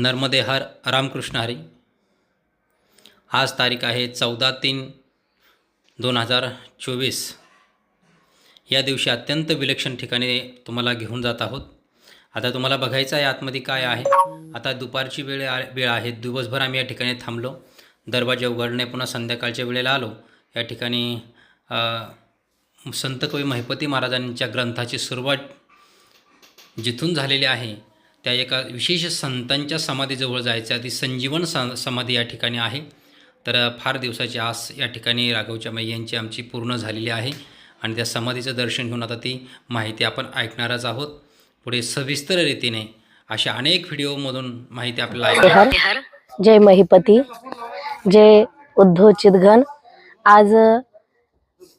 नर्मदे हर रामकृष्ण हरी. आज तारीख आहे चौदा तीन दोन हजार चोवीस. या दिवशी अत्यंत विलक्षण ठिकाणी तुम्हाला घेऊन जात आहोत. आता तुम्हाला बघायचं आहे आतमध्ये काय आहे. आता दुपारची वेळ आ वेळ आहे. दिवसभर आम्ही या ठिकाणी थांबलो. दरवाजे उघडणे पुन्हा संध्याकाळच्या वेळेला आलो. या ठिकाणी संत कवी महिपती महाराजांच्या ग्रंथाची सुरुवात जिथून झालेली आहे. त्या एका विशेष संतांच्या समाधीजवळ जायचं आहे. ती संजीवन स समाधी या ठिकाणी आहे. तर फार दिवसाची आस या ठिकाणी राघवच्या माई यांची आमची पूर्ण झालेली आहे. आणि त्या समाधीचं दर्शन घेऊन आता ती माहिती आपण ऐकणारच आहोत. पुढे सविस्तर रीतीने अशा अनेक व्हिडिओमधून माहिती आपल्याला जय महिपती. जय उद्धव चिदघन. आज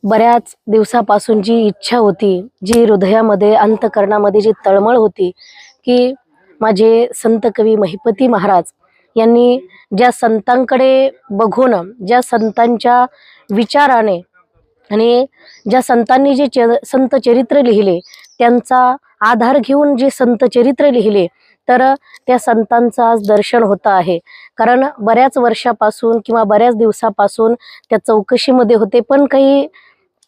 बऱ्याच दिवसापासून जी इच्छा होती जी हृदयामध्ये अंतकरणामध्ये जी तळमळ होती की माझे संत कवी महिपती महाराज यांनी ज्या संतांकडे बघून ज्या संतांच्या विचाराने आणि ज्या संतांनी जे च संत चरित्र लिहिले त्यांचा आधार घेऊन जे संत चरित्र लिहिले तर त्या संतांचं आज दर्शन होतं आहे. कारण बऱ्याच वर्षापासून किंवा बऱ्याच दिवसापासून त्या चौकशीमध्ये होते पण काही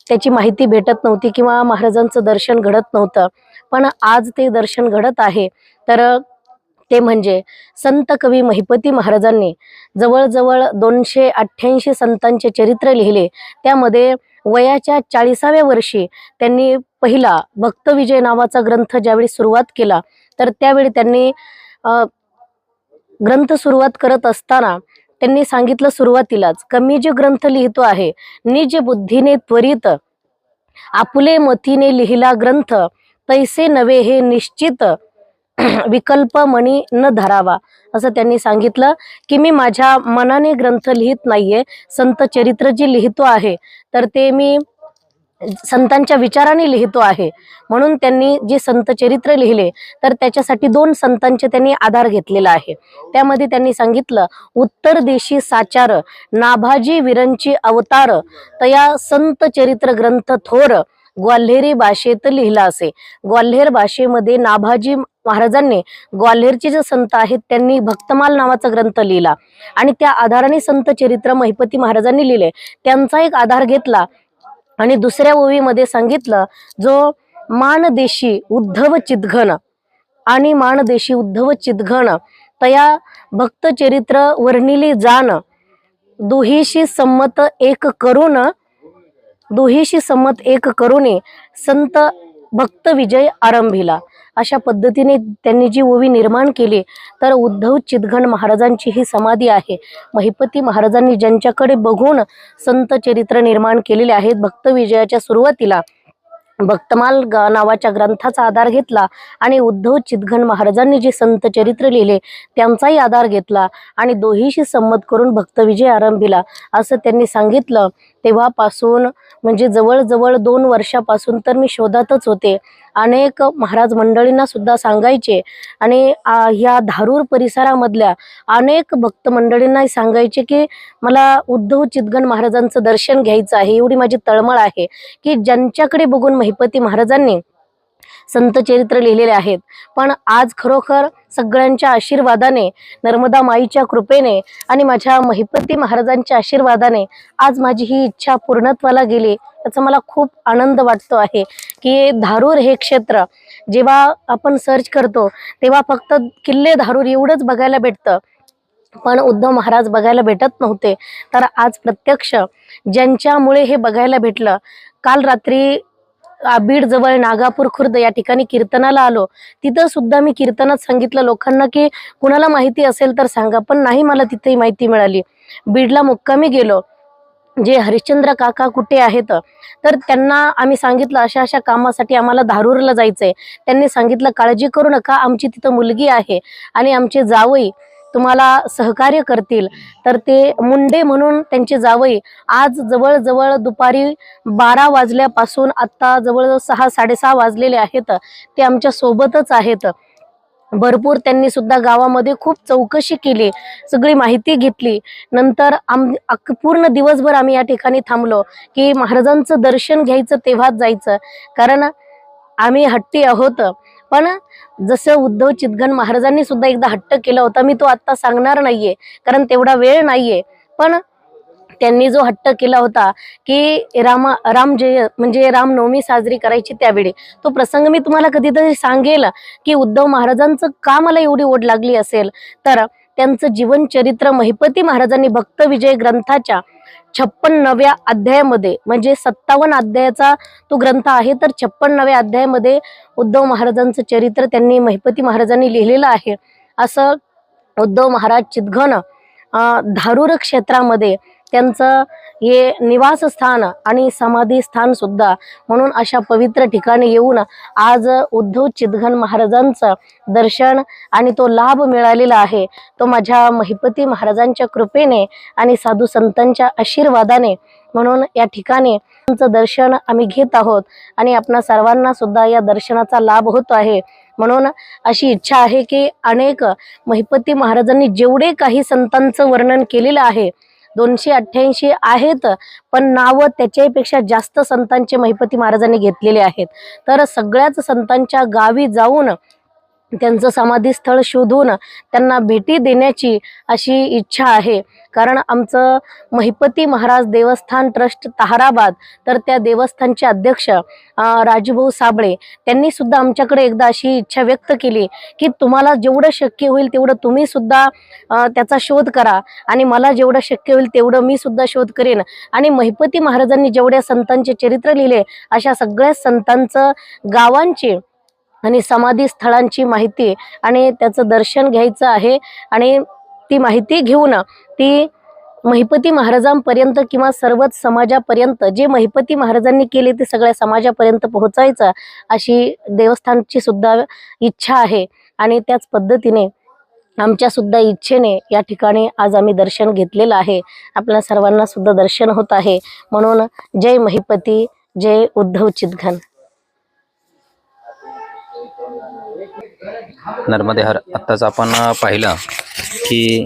त्याची माहिती भेटत नव्हती किंवा महाराजांचं दर्शन घडत नव्हतं. पण आज ते दर्शन घडत आहे. तर ते म्हणजे संत कवी महिपती महाराजांनी जवळजवळ दोनशे अठ्ठ्याऐंशी संतांचे चरित्र लिहिले. त्यामध्ये वयाच्या चाळीसाव्या वर्षी त्यांनी पहिला भक्तविजय नावाचा ग्रंथ ज्यावेळी सुरुवात केला तर त्यावेळी त्यांनी ग्रंथ सुरुवात करत असताना त्यांनी सांगितलं सुरुवातीलाच कमी जे ग्रंथ लिहितो आहे निज बुद्धीने त्वरित आपुले मतीने लिहिला ग्रंथ तैसे नवे हे निश्चित विकल्प मणी न धरावा. असं त्यांनी सांगितलं की मी माझ्या मनाने ग्रंथ लिहित नाहीये संत चरित्र जे लिहितो आहे तर ते मी संतांच्या विचाराने लिहितो आहे. म्हणून त्यांनी जे संत चरित्र लिहिले तर त्याच्यासाठी दोन संतांचे त्यांनी आधार घेतलेला आहे. त्यामध्ये त्यांनी सांगितलं उत्तर देशी साचार नाभाजी विरंची अवतार तया संत चरित्र ग्रंथ थोर ग्वाल्हेरी भाषेत लिहिला असे. ग्वाल्हेर भाषेमध्ये नाभाजी महाराजांनी ग्वाल्हेरचे जे संत आहेत त्यांनी भक्तमाल नावाचा ग्रंथ लिहिला. आणि त्या आधाराने संत चरित्र महिपती महाराजांनी लिहिले. त्यांचा एक आधार घेतला आणि दुसऱ्या ओवीमध्ये सांगितलं जो मानदेशी उद्धव चिदघन आणि मानदेशी उद्धव चिदघन तया भक्त चरित्र वर्णिली जाण दुहीशी संमत एक करून दोहेशी संमत एक करुणे संत भक्त विजय आरंभिला. अशा पद्धतीने त्यांनी जी ओवी निर्माण केली तर उद्धव चितघन महाराजांची ही समाधी आहे. महिपती महाराजांनी ज्यांच्याकडे बघून संत चरित्र निर्माण केलेले आहेत भक्त विजयाच्या सुरुवातीला भक्तमाल ग- नावाच्या ग्रंथाचा आधार घेतला आणि उद्धव चितघन महाराजांनी जे संत चरित्र लिहिले त्यांचाही आधार घेतला आणि दोहीशी संमत करून भक्तविजय आरंभिला. असं त्यांनी सांगितलं. तेव्हापासून म्हणजे जवळजवळ दोन वर्षापासून तर मी शोधातच होते. अनेक महाराज मंडळींना सुद्धा सांगायचे. आणि ह्या धारूर परिसरामधल्या अनेक भक्त मंडळींनाही सांगायचे की मला उद्धव चितगण महाराजांचं दर्शन घ्यायचं आहे. एवढी माझी तळमळ आहे की ज्यांच्याकडे बघून महिपती महाराजांनी संत चरित्र लिहिलेले आहेत. पण आज खरोखर सगळ्यांच्या आशीर्वादाने नर्मदा माईच्या कृपेने आणि माझ्या महिपती महाराजांच्या आशीर्वादाने आज माझी ही इच्छा पूर्णत्वाला गेली. त्याचा मला खूप आनंद वाटतो आहे की धारूर हे क्षेत्र जेव्हा आपण सर्च करतो तेव्हा फक्त किल्ले धारूर एवढंच बघायला भेटतं. पण उद्धव महाराज बघायला भेटत नव्हते. तर आज प्रत्यक्ष ज्यांच्यामुळे हे बघायला भेटलं काल रात्री बीड जवळ नागापूर खुर्द या ठिकाणी कीर्तनाला आलो. तिथं सुद्धा मी कीर्तनात सांगितलं लोकांना की कुणाला माहिती असेल तर सांगा पण नाही मला तिथेही माहिती मिळाली. बीडला मुक्कामी गेलो. जे हरिश्चंद्र काका कुठे आहेत? तर त्यांना आम्ही सांगितलं अशा अशा कामासाठी आम्हाला धारूरला जायचंय. त्यांनी सांगितलं काळजी करू नका आमची तिथं मुलगी आहे आणि आमचे जावई तुम्हाला सहकार्य करतील. तर ते मुंडे म्हणून त्यांचे जावई आज जवळजवळ दुपारी बारा वाजल्यापासून आत्ता जवळजवळ सहा साडेसहा वाजलेले आहेत. ते आमच्या सोबतच आहेत. भरपूर त्यांनी सुद्धा गावामध्ये खूप चौकशी केली सगळी माहिती घेतली. नंतर आम पूर्ण दिवसभर आम्ही या ठिकाणी थांबलो की महाराजांचं दर्शन घ्यायचं तेव्हाच जायचं. कारण आम्ही हट्टी आहोत. पण जसं उद्धव चितगण महाराजांनी सुद्धा एकदा हट्ट केला होता मी तो आत्ता सांगणार नाहीये कारण तेवढा वेळ नाहीये. पण त्यांनी जो हट्ट केला होता की रामा राम जय म्हणजे रामनवमी साजरी करायची त्यावेळी तो प्रसंग मी तुम्हाला कधीतरी सांगेल की उद्धव महाराजांचं का मला एवढी ओढ लागली असेल? तर त्यांचं जीवनचरित्र महिपती महाराजांनी भक्त विजय ग्रंथाच्या छप्पन्नव्या अध्यायामध्ये म्हणजे सत्तावन्न अध्यायाचा तो ग्रंथ आहे तर छप्पन्नव्या अध्यायामध्ये उद्धव महाराजांचं चरित्र त्यांनी महिपती महाराजांनी लिहिलेलं आहे. असं उद्धव महाराज चितघन धारूर क्षेत्रामध्ये त्यांचं हे निवासस्थान आणि समाधी स्थान सुद्धा. म्हणून अशा पवित्र ठिकाणी येऊन आज उद्धव चिदघन महाराजांचं दर्शन आणि तो लाभ मिळालेला आहे. तो माझ्या महिपती महाराजांच्या कृपेने आणि साधू संतांच्या आशीर्वादाने म्हणून या ठिकाणी दर्शन आम्ही घेत आहोत आणि आपणा सर्वांना सुद्धा या दर्शनाचा लाभ होतो आहे. म्हणून अशी इच्छा आहे की अनेक महिपती महाराजांनी जेवढे काही संतांचं वर्णन केलेलं आहे दोनशे अठ्ठ्याऐंशी आहेत पण नावं त्याच्यापेक्षा जास्त संतांचे महिपती महाराजांनी घेतलेले आहेत. तर सगळ्याच संतांच्या गावी जाऊन त्यांचं समाधीस्थळ शोधून त्यांना भेटी देण्याची अशी इच्छा आहे. कारण आमचं महिपती महाराज देवस्थान ट्रस्ट तहाराबाद तर त्या देवस्थानचे अध्यक्ष राजूभाऊ साबळे त्यांनी सुद्धा आमच्याकडे एकदा अशी इच्छा व्यक्त केली की तुम्हाला जेवढं शक्य होईल तेवढं तुम्ही सुद्धा त्याचा शोध करा आणि मला जेवढं शक्य होईल तेवढं मी सुद्धा शोध करेन. आणि महिपती महाराजांनी जेवढ्या संतांचे चरित्र लिहिले अशा सगळ्या संतांचं गावांचे आणि समाधी स्थळांची माहिती आणि त्याचं दर्शन घ्यायचं आहे आणि ती माहिती घेऊन ती महिपती महाराजांपर्यंत किंवा सर्वच समाजापर्यंत जे महिपती महाराजांनी केले ते सगळ्या समाजापर्यंत पोहोचायचं अशी देवस्थानची सुद्धा इच्छा आहे. आणि त्याच पद्धतीने आमच्या सुद्धा इच्छेने या ठिकाणी आज आम्ही दर्शन घेतलेलं आहे. आपल्या सर्वांना सुद्धा दर्शन होत आहे. म्हणून जय महिपती जय उद्धव चितघन. नर्मदे हर आत्ताच आपण पाहिलं की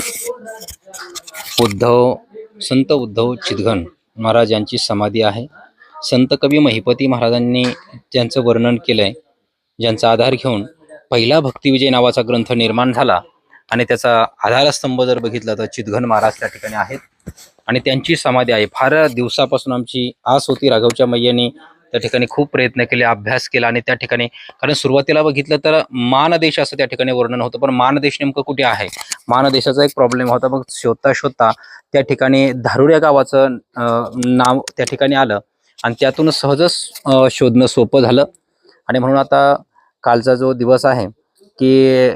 उद्धव संत उद्धव चितघन महाराज यांची समाधी आहे. संत कवी महिपती महाराजांनी ज्यांचं वर्णन केलंय ज्यांचा आधार घेऊन पहिला भक्तिविजय नावाचा ग्रंथ निर्माण झाला आणि त्याचा आधारस्तंभ जर बघितला तर चितघन महाराज त्या ठिकाणी आहेत. आणि त्यांची समाधी आहे. फार दिवसापासून आमची आस होती राघवच्या मैयानी. त्या ठिकाणी खूप प्रयत्न केले अभ्यास केला आणि त्या ठिकाणी कारण सुरुवातीला बघितलं तर मानदेश असं त्या ठिकाणी वर्णन होतं पण मानदेश नेमकं कुठे आहे? मानदेशाचा एक प्रॉब्लेम होता मग शोधता शोधता त्या ठिकाणी धारूर या गावाचं नाव त्या ठिकाणी आलं आणि त्यातून सहजच शोधणं सोपं झालं. आणि म्हणून आता कालचा जो दिवस आहे की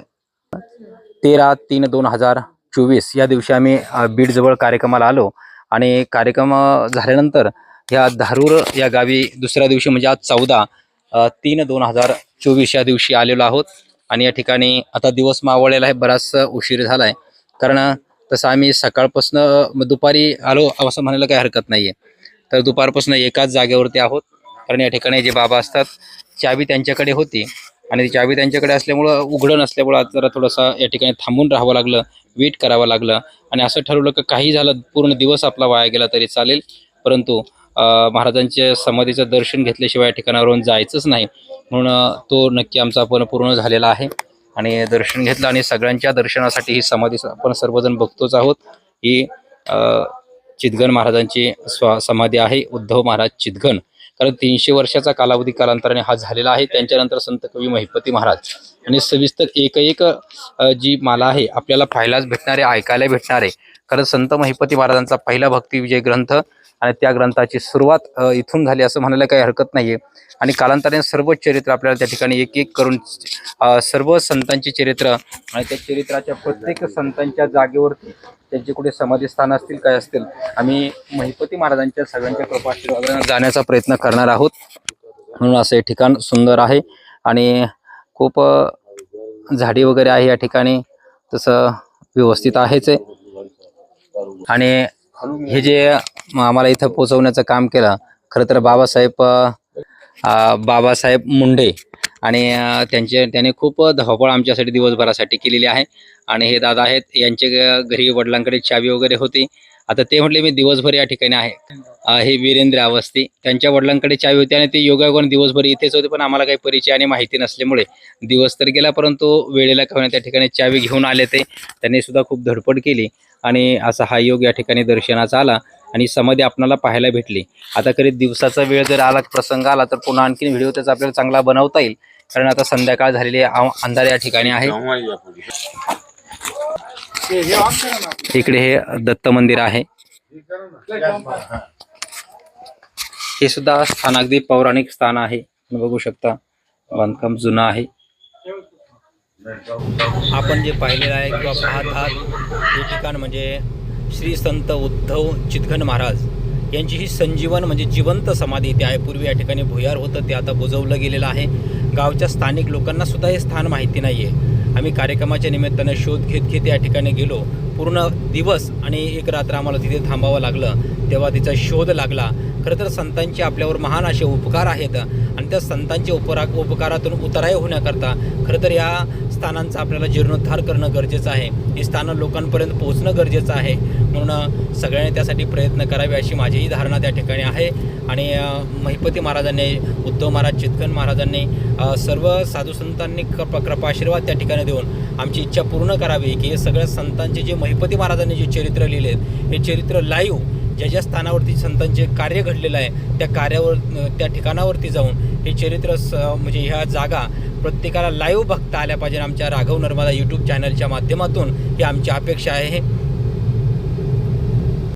तेरा तीन दोन हजार चोवीस या दिवशी आम्ही बीडजवळ कार्यक्रमाला आलो. आणि कार्यक्रम झाल्यानंतर ह्या धारूर या गावी दुसऱ्या दिवशी म्हणजे आज चौदा तीन दोन हजार चोवीस या दिवशी आलेलो आहोत. आणि या ठिकाणी आता दिवस मावळलेला आहे बराचसा उशीर झाला आहे कारण तसं आम्ही सकाळपासून दुपारी आलो असं म्हणायला काही हरकत नाही आहे तर दुपारपासून एकाच जागेवरती आहोत. कारण या ठिकाणी जे बाबा असतात चावी त्यांच्याकडे होती. आणि ती चावी त्यांच्याकडे असल्यामुळं उघडं नसल्यामुळं आज जरा थोडंसं या ठिकाणी थांबून राहावं लागलं वेट करावं लागलं. आणि असं ठरवलं की काही झालं पूर्ण दिवस आपला वाया गेला तरी चालेल. परंतु महाराजांच्या समाधीचं दर्शन घेतल्याशिवाय या ठिकाणावरून जायचंच नाही. म्हणून तो नक्की आमचा पण पूर्ण झालेला आहे. आणि दर्शन घेतलं आणि सगळ्यांच्या दर्शनासाठी ही समाधी आपण सर्वजण बघतोच आहोत. ही चितगण महाराजांची स्व समाधी आहे. उद्धव महाराज चितगण. कारण तीनशे वर्षाचा कालावधी कालांतराने हा झालेला आहे. त्यांच्यानंतर संत कवी महिपती महाराज. आणि सविस्तर एक एक जी माला आहे आपल्याला पाहायलाच भेटणारे ऐकायला भेटणार खरं संत महिपती महाराजांचा पहिला भक्ती विजय ग्रंथ आणि त्या ग्रंथाची सुरुवात इथून झाली असं म्हणायला काही हरकत नाहीये. आणि कालांतराने सर्व चरित्र आपल्याला त्या ठिकाणी एक एक करून सर्व संतांची चरित्र आणि त्या चरित्राच्या प्रत्येक संतांच्या जागेवरती त्यांचे कुठे समाधीस्थान असतील काय असतील आम्ही महिपती महाराजांच्या सगळ्यांच्या कृपाशीर्वादाने जाण्याचा प्रयत्न करणार आहोत. म्हणून असं हे ठिकाण सुंदर आहे आणि खूप झाडी वगैरे आहे या ठिकाणी. तसं व्यवस्थित आहेच आहे. आणि हे जे आम्हाला इथं पोचवण्याचं काम केलं खरं तर बाबासाहेब बाबासाहेब मुंडे आणि त्यांचे त्याने खूप धावपळ आमच्यासाठी दिवसभरासाठी केलेली आहे. आणि हे दादा आहेत यांचे घरी वडिलांकडे चावी वगैरे होती. आता ते म्हटले मी दिवसभर या ठिकाणी आहे. हे वीरेंद्र अवस्थी त्यांच्या वडिलांकडे चावी होती आणि ते योगायोगाने दिवसभर इथेच होते पण आम्हाला काही परिचय आणि माहिती नसल्यामुळे दिवस तर गेला परंतु वेळेला कमी त्या ठिकाणी चावी घेऊन आले ते. त्यांनी सुद्धा खूप धडपड केली. आणि असा हा योग या ठिकाणी दर्शनाचा आला आणि समाधी आपणाला पाहायला भेटली. आता कधी दिवसाचा वेळ जर आला प्रसंग आला तर पुन्हा आणखीन व्हिडिओ त्याचा आपल्याला चांगला बनवता येईल. कारण आता संध्याकाळ झालेली अंधार या ठिकाणी आहे. इकडे हे दत्त मंदिर आहे. हे सुद्धा स्थान अगदी पौराणिक स्थान आहे. बघू शकता बांधकाम जुनं आहे. आपण जे पाहिलेलं आहे किंवा पाहत आहात हे ठिकाण म्हणजे श्री संत उद्धव चितघन महाराज. यांची ही संजीवन म्हणजे जिवंत समाधी इथे आहे. पूर्वी या ठिकाणी भुयार होतं ते आता बुजवलं गेलेलं आहे. गावच्या स्थानिक लोकांना सुद्धा हे स्थान माहिती नाही आहे आम्ही कार्यक्रमाच्या निमित्तानं शोध घेत घेत या ठिकाणी गेलो. पूर्ण दिवस आणि एक रात्र आम्हाला तिथे थांबावं लागलं. तेव्हा तिचा शोध लागला. खरं तर संतांचे आपल्यावर महान असे उपकार आहेत. आणि त्या संतांच्या उपरा उपकारातून उतराय होण्याकरता खरं तर या स्थानांचा आपल्याला जीर्णोद्धार करणं गरजेचं आहे. ही स्थानं लोकांपर्यंत पोहोचणं गरजेचं आहे. म्हणून सगळ्यांनी त्यासाठी प्रयत्न करावे अशी माझीही धारणा त्या ठिकाणी आहे. आणि महिपती महाराजांनी उद्धव महाराज चितकन महाराजांनी सर्व साधू संतांनी कृपा कृपाशीर्वाद त्या ठिकाणी देऊन आमची इच्छा पूर्ण करावी की हे सगळ्या संतांचे जे महिपती महाराजांनी जे चरित्र लिहिले हे चरित्र लाईव्ह ज्या ज्या स्थानावरती संतांचे कार्य घडलेलं आहे त्या कार्यावर त्या ठिकाणावरती जाऊन हे चरित्र स म्हणजे ह्या जागा प्रत्येकाला लाईव्ह बघता आल्या पाहिजे आमच्या राघव नर्मदा यूट्यूब चॅनलच्या माध्यमातून. ही आमची अपेक्षा आहे.